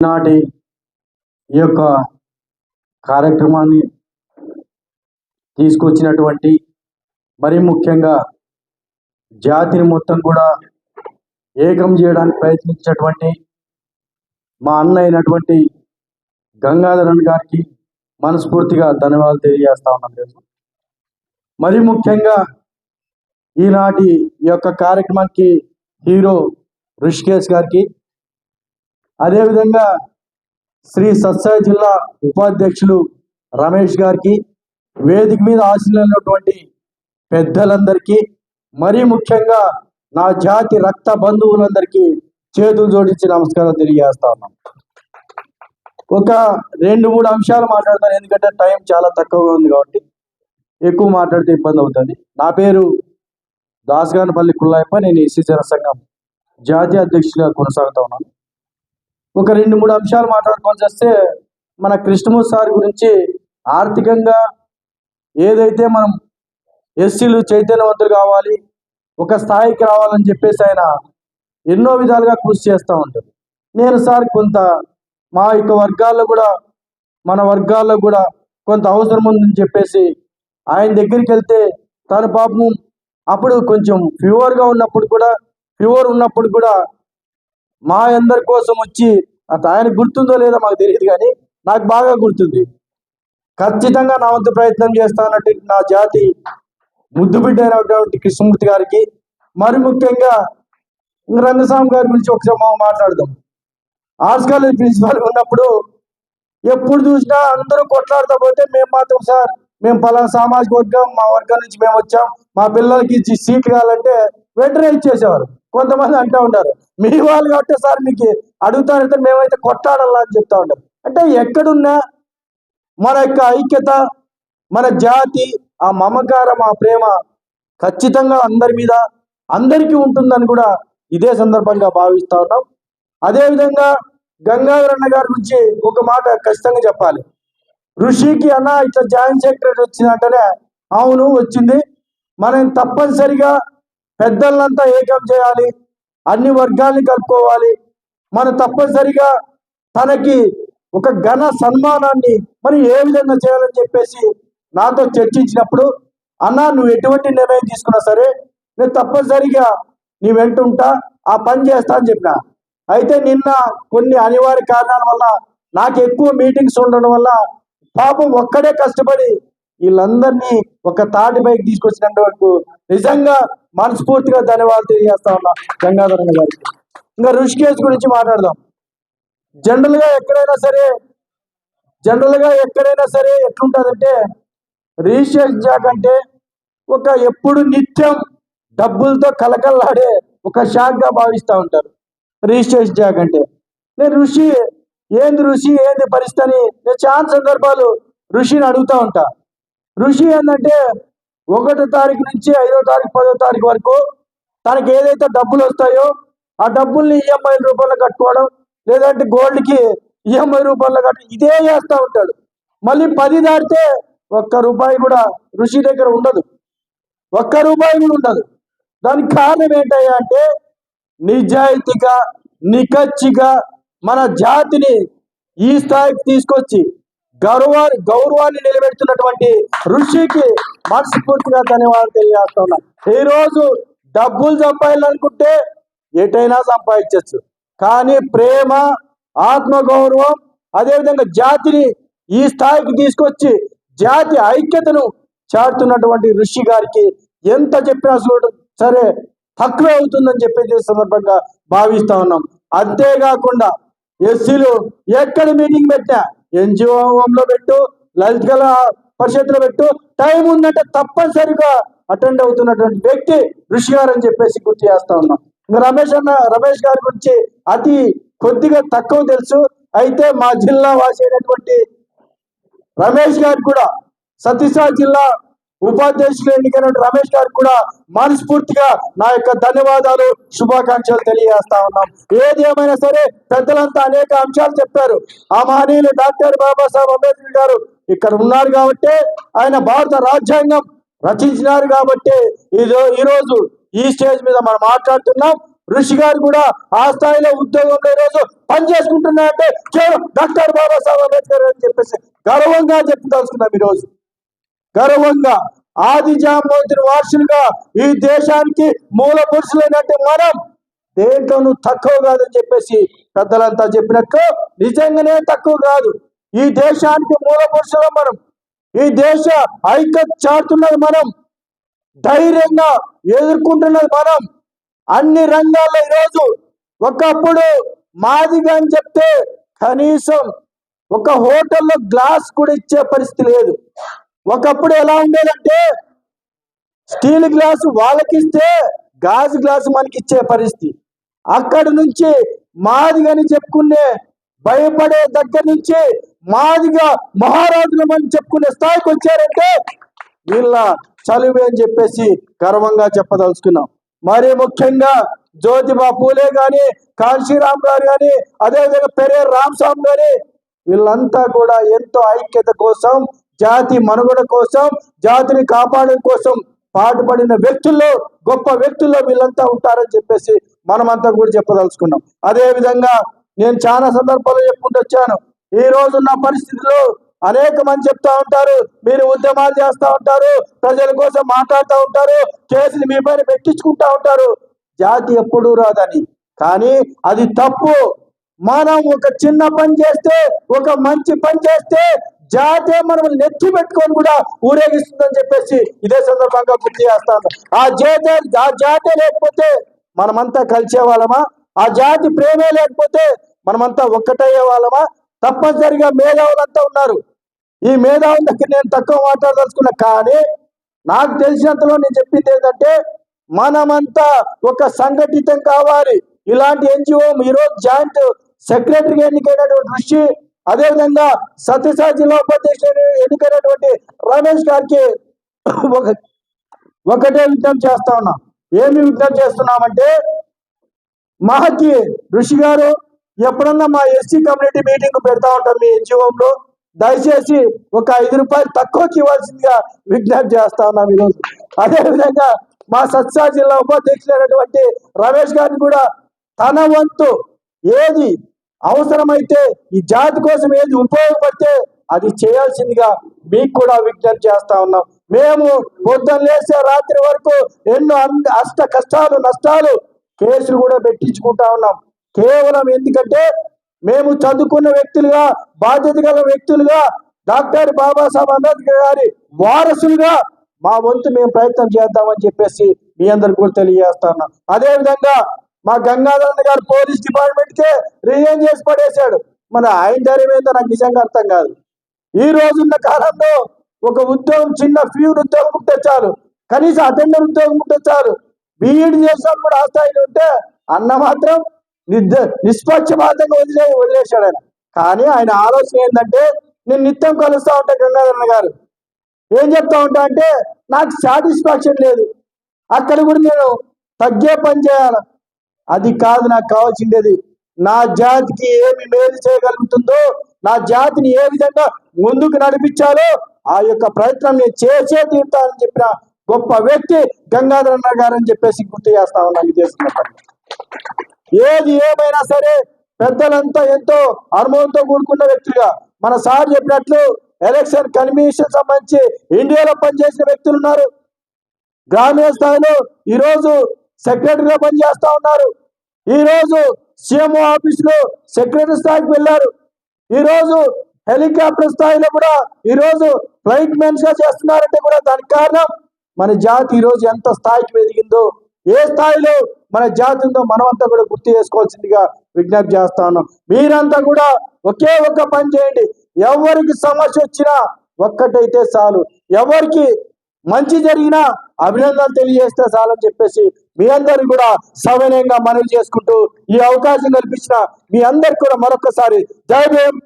ఈనాటి ఈ యొక్క కార్యక్రమాన్ని తీసుకొచ్చినటువంటి మరి ముఖ్యంగా జాతిని మొత్తం కూడా ఏకం చేయడానికి ప్రయత్నించినటువంటి మా అన్న అయినటువంటి గంగాధరన్ గారికి మనస్ఫూర్తిగా ధన్యవాదాలు తెలియజేస్తా ఉన్నాం నేను మరి ముఖ్యంగా ఈనాటి ఈ యొక్క కార్యక్రమానికి హీరో ఋషికేష్ గారికి అదేవిధంగా శ్రీ సత్సాయి జిల్లా ఉపాధ్యక్షులు రమేష్ గారికి వేదిక మీద ఆశీనులైనటువంటి పెద్దలందరికీ మరీ ముఖ్యంగా నా జాతి రక్త బంధువులందరికీ చేతులు జోడించి నమస్కారం తెలియజేస్తా ఉన్నాం. ఒక రెండు మూడు అంశాలు మాట్లాడతాను ఎందుకంటే టైం చాలా తక్కువగా ఉంది కాబట్టి ఎక్కువ మాట్లాడితే ఇబ్బంది అవుతుంది. నా పేరు దాసగానపల్లి కుల్లాయప్ప నేను ఎస్సీ జనసంఘం జాతీయ అధ్యక్షుడిగా కొనసాగుతా ఉన్నాను. ఒక రెండు మూడు అంశాలు మాట్లాడుకొని వస్తే మన కృష్ణమూర్తి సార్ గురించి ఆర్థికంగా ఏదైతే మనం ఎస్సీలు చైతన్యవంతులు కావాలి ఒక స్థాయికి రావాలని చెప్పేసి ఆయన ఎన్నో విధాలుగా కృషి చేస్తూ ఉంటారు. నేను సార్ కొంత మా యొక్క వర్గాల్లో కూడా మన వర్గాల్లో కూడా కొంత అవసరం ఉందని చెప్పేసి ఆయన దగ్గరికి వెళ్తే తన పాపం అప్పుడు కొంచెం ఫీవర్గా ఉన్నప్పుడు కూడా ఫీవర్ ఉన్నప్పుడు కూడా మా అందరి కోసం వచ్చి అది ఆయన గుర్తుందో లేదో మాకు తెలియదు కానీ నాకు బాగా గుర్తుంది. ఖచ్చితంగా నా వంతు ప్రయత్నం చేస్తానట్టు నా జాతి ముద్దు బిడ్డ అయినటువంటి కృష్ణమూర్తి గారికి మరి ముఖ్యంగా రంగస్వామి గారి గురించి ఒకసారి మనం మాట్లాడదాం. ఆర్ట్స్ కాలేజ్ ప్రిన్సిపాల్ ఉన్నప్పుడు ఎప్పుడు చూసినా అందరూ కొట్లాడుతూ పోతే మేము మాత్రం సార్ మేము పలానా సామాజిక వర్గం మా వర్గం నుంచి మేము వచ్చాం మా పిల్లలకి ఇచ్చి సీట్లు కావాలంటే వెంటనే ఇచ్చేసేవారు. కొంతమంది అంటూ ఉంటారు మీ వాళ్ళు కాబట్టి సార్ మీకు అడుగుతారంటే మేమైతే కొట్టాడల్లా అని చెప్తా ఉంటాం అంటే ఎక్కడున్నా మన యొక్క ఐక్యత మన జాతి ఆ మమకారం ఆ ప్రేమ ఖచ్చితంగా అందరి మీద అందరికీ ఉంటుందని కూడా ఇదే సందర్భంగా భావిస్తూ ఉన్నాం. అదేవిధంగా గంగాధరన్న గారి గురించి ఒక మాట ఖచ్చితంగా చెప్పాలి. ఋషికి అన్న ఇట్లా జాయింట్ సెక్రటరీ వచ్చిందంటేనే అవును వచ్చింది. మనం తప్పనిసరిగా పెద్దలంతా ఏకం చేయాలి అన్ని వర్గాల్ని కలుపుకోవాలి. మనం తప్పనిసరిగా తనకి ఒక ఘన సన్మానాన్ని మరి ఏ విధంగా చేయాలని చెప్పేసి నాతో చర్చించినప్పుడు అన్న నువ్వు ఎటువంటి నిర్ణయం తీసుకున్నా సరే నేను తప్పనిసరిగా నీ వెంటుంటా ఆ పని చేస్తా అని చెప్పిన. అయితే నిన్న కొన్ని అనివార్య కారణాల వల్ల నాకు ఎక్కువ మీటింగ్స్ ఉండడం వల్ల పాపం ఒక్కడే కష్టపడి వీళ్ళందరినీ ఒక తాటిపైకి తీసుకొచ్చినందుకు నిజంగా మనస్ఫూర్తిగా ధన్యవాదాలు తెలియజేస్తా ఉన్నా గంగాధరణ గారికి. ఇంకా ఋషికేశ్ గురించి మాట్లాడదాం. జనరల్గా ఎక్కడైనా సరే జనరల్గా ఎక్కడైనా సరే ఎట్లుంటుందంటే రిజిస్ట్రేషన్ జాక్ అంటే ఒక ఎప్పుడు నిత్యం డబ్బులతో కలకల్లాడే ఒక షాక్గా భావిస్తూ ఉంటారు. రిజిస్ట్రేషన్ జాక్ అంటే. నేను ఋషి ఏంది ఋషి ఏంది పరిస్థితి అని నేను చాలా సందర్భాలు ఋషిని అడుగుతూ ఉంటా. ఋషి ఏంటంటే ఒకటో తారీఖు నుంచి ఐదో తారీఖు పదో తారీఖు వరకు తనకి ఏదైతే డబ్బులు వస్తాయో ఆ డబ్బుల్ని ఈఎంఐ రూపంలో కట్టుకోవడం లేదంటే గోల్డ్కి ఈఎంఐ రూపంలో కట్టు ఇదే చేస్తూ ఉంటాడు. మళ్ళీ పది దాటితే ఒక్క రూపాయి కూడా ఋషి దగ్గర ఉండదు. ఒక్క రూపాయి కూడా ఉండదు. దానికి కారణం ఏంటయ్యా అంటే నిజాయితీగా నికచ్చిగా మన జాతిని ఈ స్థాయికి తీసుకొచ్చి గౌరవ గౌరవాన్ని నిలబెడుతున్నటువంటి ఋషికి మనస్ఫూర్తిగా ధన్యవాదాలు తెలియజేస్తున్నా ఈ రోజు డబ్బులు సంపాదించాలనుకుంటే ఎటైనా సంపాదించవచ్చు. కానీ ప్రేమ ఆత్మగౌరవం అదేవిధంగా జాతిని ఈ స్థాయికి తీసుకొచ్చి జాతి ఐక్యతను చాటుతున్నటువంటి ఋషి గారికి ఎంత చెప్పినా సరే తక్కువే అవుతుందని చెప్పేసి సందర్భంగా భావిస్తా ఉన్నాం. అంతేకాకుండా ఎస్సీలు ఎక్కడ మీటింగ్ పెట్టా ఎన్జిఓ లో పెట్టు లలిత్ కళ పరిషత్లో పెట్టు. టైం ఉందంటే తప్పనిసరిగా అటెండ్ అవుతున్నటువంటి వ్యక్తి ఋషి గారు అని చెప్పేసి గుర్తు చేస్తా ఉన్నాం. ఇంకా రమేష్ అన్న రమేష్ గారి గురించి అతి కొద్దిగా తక్కువ తెలుసు. అయితే మా జిల్లా వాసి అయినటువంటి రమేష్ గారు కూడా సతీసా జిల్లా ఉపాధ్యక్షులు ఎన్నికైన రమేష్ గారు కూడా మనస్ఫూర్తిగా నా యొక్క ధన్యవాదాలు శుభాకాంక్షలు తెలియజేస్తా ఉన్నాం. ఏది ఏమైనా సరే పెద్దలంతా అనేక అంశాలు చెప్పారు. ఆ మహనీయులు డాక్టర్ బాబాసాహెబ్ అంబేద్కర్ గారు ఇక్కడ ఉన్నారు కాబట్టి ఆయన భారత రాజ్యాంగం రచించినారు కాబట్టి ఇది ఈ రోజు ఈ స్టేజ్ మీద మనం మాట్లాడుతున్నాం. ఋషి గారు కూడా ఆ స్థాయిలో ఉద్యోగంలో ఈరోజు రోజు పనిచేసుకుంటున్నారంటే కేవలం డాక్టర్ బాబాసాహెబ్ అంబేద్కర్ అని చెప్పేసి గర్వంగా చెప్పదలుచుకున్నాం ఈ రోజు గర్వంగా ఆది జాంబవంతుని వారసులుగా ఈ దేశానికి మూల పురుషులైనట్టు మనం దేంట్లోనూ తక్కువ కాదని చెప్పేసి పెద్దలంతా చెప్పినట్టు నిజంగానే తక్కువ కాదు. ఈ దేశానికి మూల పురుషులం మనం. ఈ దేశ ఐక్యత చాటున్నది మనం. ధైర్యంగా ఎదుర్కొంటున్నది మనం. అన్ని రంగాల్లో ఈరోజు ఒకప్పుడు మాదిగా అని చెప్తే కనీసం ఒక హోటల్లో గ్లాస్ కూడా ఇచ్చే పరిస్థితి లేదు. ఒకప్పుడు ఎలా ఉండేదంటే స్టీల్ గ్లాసు వాళ్ళకిస్తే గాజు గ్లాసు మనకి ఇచ్చే పరిస్థితి. అక్కడి నుంచి మాదిగని చెప్పుకునే భయపడే దగ్గర నుంచి మాదిగా మహారాజులం అని చెప్పుకునే స్థాయికి వచ్చారంటే వీళ్ళ చలువే అని చెప్పేసి గర్వంగా చెప్పదలుచుకున్నాం. మరి ముఖ్యంగా జ్యోతిబా పూలే గాని కాంశీరామ్ గారు గాని అదేవిధంగా పెరేర్ రామస్వామి గారి వీళ్ళంతా కూడా ఎంతో ఐక్యత కోసం జాతి మనుగడ కోసం జాతిని కాపాడడం కోసం పాటుపడిన వ్యక్తుల్లో గొప్ప వ్యక్తుల్లో వీళ్ళంతా ఉంటారని చెప్పేసి మనమంతా కూడా చెప్పదలుచుకున్నాం. అదే విధంగా నేను చాలా సందర్భాలు చెప్పుకుంటూ వచ్చాను. ఈ రోజున్న పరిస్థితుల్లో అనేక మంది చెప్తా ఉంటారు మీరు ఉద్యమాలు చేస్తూ ఉంటారు ప్రజల కోసం మాట్లాడుతూ ఉంటారు కేసులు మీ పైన పెట్టించుకుంటా ఉంటారు. జాతి ఎప్పుడూ రాదని. కానీ అది తప్పు. మనం ఒక చిన్న పని చేస్తే ఒక మంచి పని చేస్తే జాతి మనం నెత్తి పెట్టుకొని కూడా ఊరేగిస్తుందని చెప్పేసి ఇదే సందర్భంగా గుర్తు చేస్తాను. ఆ జాతే ఆ జాతి లేకపోతే మనమంతా కలిసే వాళ్ళమా? ఆ జాతి ప్రేమే లేకపోతే మనమంతా ఒక్కటయ్యే వాళ్ళమా? తప్పనిసరిగా మేధావులంతా ఉన్నారు. ఈ మేధావుల దగ్గర నేను తక్కువ మాట్లాడదలుచుకున్నా కానీ నాకు తెలిసినంతలో నేను చెప్పింది ఏంటంటే మనమంతా ఒక సంఘటితం కావాలి. ఇలాంటి ఎన్జిఓ ఈరోజు జాయింట్ సెక్రటరీ ఎన్నికైనటువంటి ఋషి అదేవిధంగా సత్యసాయి జిల్లా ఉపాధ్యక్షుడు ఎన్నికైనటువంటి రమేష్ గారికి ఒక ఒకటే విజ్ఞప్తి చేస్తా ఉన్నాం. ఏమి విజ్ఞప్తి చేస్తున్నామంటే మాకి ఋషి గారు ఎప్పుడన్నా మా ఎస్సీ కమ్యూనిటీ మీటింగ్ పెడతా ఉంటాం మీ ఎన్జిఓంలో. దయచేసి ఒక ఐదు రూపాయలు తక్కువకి ఇవ్వాల్సిందిగా విజ్ఞప్తి చేస్తా ఉన్నాం ఈరోజు అదే విధంగా మా సత్సా జిల్లా ఉపాధ్యక్షులైనటువంటి రమేష్ గారిని కూడా తన వంతు ఏది అవసరమైతే ఈ జాతి కోసం ఏది ఉపయోగపడితే అది చేయాల్సిందిగా మీకు కూడా విజ్ఞప్తి చేస్తా ఉన్నాం. మేము పొద్దున్న లేసే రాత్రి వరకు ఎన్నో అష్ట కష్టాలు నష్టాలు కేసులు కూడా పెట్టించుకుంటా ఉన్నాం. కేవలం ఎందుకంటే మేము చదువుకున్న వ్యక్తులుగా బాధ్యత గల వ్యక్తులుగా డాక్టర్ బాబాసాహెబ్ అంబేద్కర్ గారి వారసులుగా మా వంతు మేము ప్రయత్నం చేద్దామని చెప్పేసి మీ అందరికి కూడా తెలియజేస్తా ఉన్నాం. అదేవిధంగా మా గంగాధరణ గారు పోలీస్ డిపార్ట్మెంట్ కే రిజైన్ చేసి పడేశాడు. మన ఆయన ధైర్యం ఏందో నాకు నిజంగా అర్థం కాదు. ఈ రోజున్న కాలంలో ఒక ఉద్యోగం చిన్న ఫ్యూర్ ఉద్యోగం ఉంటే చాలు. కనీసం అటెండర్ ఉద్యోగం ఉంటే చాలు. బీఈడి చేసిన కూడా ఆ స్థాయిలో ఉంటే అన్న మాత్రం నిర్ద నిష్పక్షపాతంగా వదిలే వదిలేశాడు ఆయన. కానీ ఆయన ఆలోచన ఏంటంటే నేను నిత్యం కలుస్తా ఉంటా గంగాధరన్న గారు. ఏం చెప్తా ఉంటా అంటే నాకు సాటిస్ఫాక్షన్ లేదు. అక్కడ కూడా నేను తగ్గే పని చేయాలి? అది కాదు నాకు కావాల్సిండేది. నా జాతికి ఏమి మేలు చేయగలుగుతుందో నా జాతిని ఏ విధంగా ముందుకు నడిపించాలో ఆ యొక్క ప్రయత్నం నేను చేసే తీర్థాలని చెప్పిన గొప్ప వ్యక్తి గంగాధరన్న గారు అని చెప్పేసి గుర్తు చేస్తా ఉన్నాను ఈ ఏది ఏమైనా సరే పెద్దలంతా ఎంతో అనుభవంతో కూడుకున్న వ్యక్తులుగా మన సార్ చెప్పినట్లు ఎలక్షన్ కమిషన్ సంబంధించి ఇండియాలో పనిచేసిన వ్యక్తులు ఉన్నారు. గ్రామీణ స్థాయిలో ఈ రోజు సెక్రటరీగా పనిచేస్తా ఉన్నారు. ఈరోజు సీఎంఓ ఆఫీసులో సెక్రటరీ స్థాయికి వెళ్ళారు. ఈరోజు హెలికాప్టర్ స్థాయిలో కూడా ఈరోజు ఫ్లైట్ మెన్స్గా చేస్తున్నారంటే కూడా దానికి కారణం మన జాతి ఈరోజు ఎంత స్థాయికి ఎదిగిందో ఏ స్థాయిలో మన జాతి ఉందో మనమంతా కూడా గుర్తు చేసుకోవాల్సిందిగా విజ్ఞప్తి చేస్తా ఉన్నాం. మీరంతా కూడా ఒకే ఒక్క పని చేయండి. ఎవరికి సమస్య వచ్చినా ఒక్కటైతే చాలు. ఎవరికి మంచి జరిగినా అభినందనలు తెలియజేస్తే చాలని చెప్పేసి మీ అందరికి కూడా సవినయంగా మనవి చేసుకుంటూ ఈ అవకాశం కల్పించిన మీ అందరికి కూడా మరొకసారి జై భీమ్.